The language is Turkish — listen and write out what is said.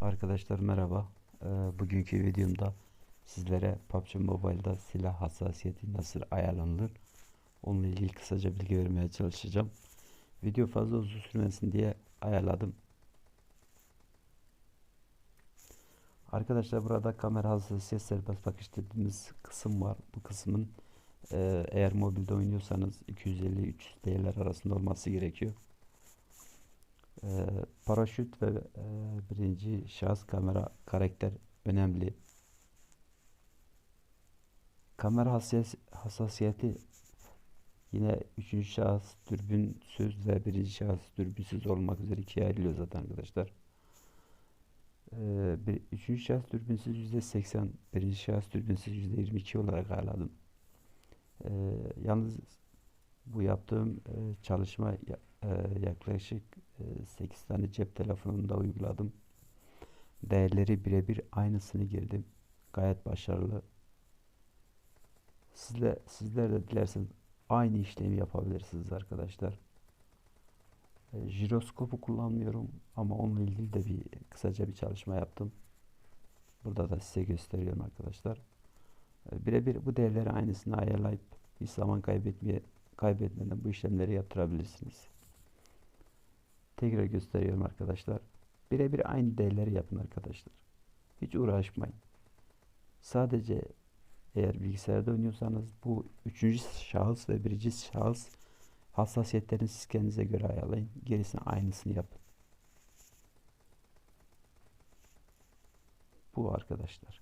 Arkadaşlar merhaba. Ee, bugünkü videomda sizlere PUBG Mobile'da silah hassasiyeti nasıl ayarlanır onunla ilgili kısaca bilgi vermeye çalışacağım. Video fazla uzun sürmesin diye ayarladım. Arkadaşlar burada kamera hassasiyet serbest bakış dediğimiz kısım var. Bu kısmın e, eğer mobilde oynuyorsanız 250-300 değerler arasında olması gerekiyor. Ee, paraşüt ve e, birinci şahıs kamera karakter önemli. Kamera hassas hassasiyeti yine üçüncü şahıs dürbünsüz ve birinci şahıs dürbünsüz olmak üzere ikiye ayrılıyor zaten arkadaşlar. Ee, bir, üçüncü şahıs dürbünsüz yüzde seksen, birinci şahıs dürbünsüz yüzde yirmi iki olarak ayarladım. Ee, yalnız bu yaptığım e, çalışma e, yaklaşık 8 tane cep telefonunda uyguladım. Değerleri birebir aynısını girdim. Gayet başarılı. Sizler, sizler de dilerseniz aynı işlemi yapabilirsiniz arkadaşlar. E, jiroskopu kullanmıyorum ama onunla ilgili de bir kısaca bir çalışma yaptım. Burada da size gösteriyorum arkadaşlar. E, birebir bu değerleri aynısını ayarlayıp hiç zaman kaybetmeye kaybetmeden bu işlemleri yaptırabilirsiniz. Tekrar gösteriyorum arkadaşlar. Birebir aynı değerleri yapın arkadaşlar. Hiç uğraşmayın. Sadece eğer bilgisayarda oynuyorsanız bu üçüncü şahıs ve birinci şahıs hassasiyetlerini siz kendinize göre ayarlayın. Gerisini aynısını yapın. Bu arkadaşlar.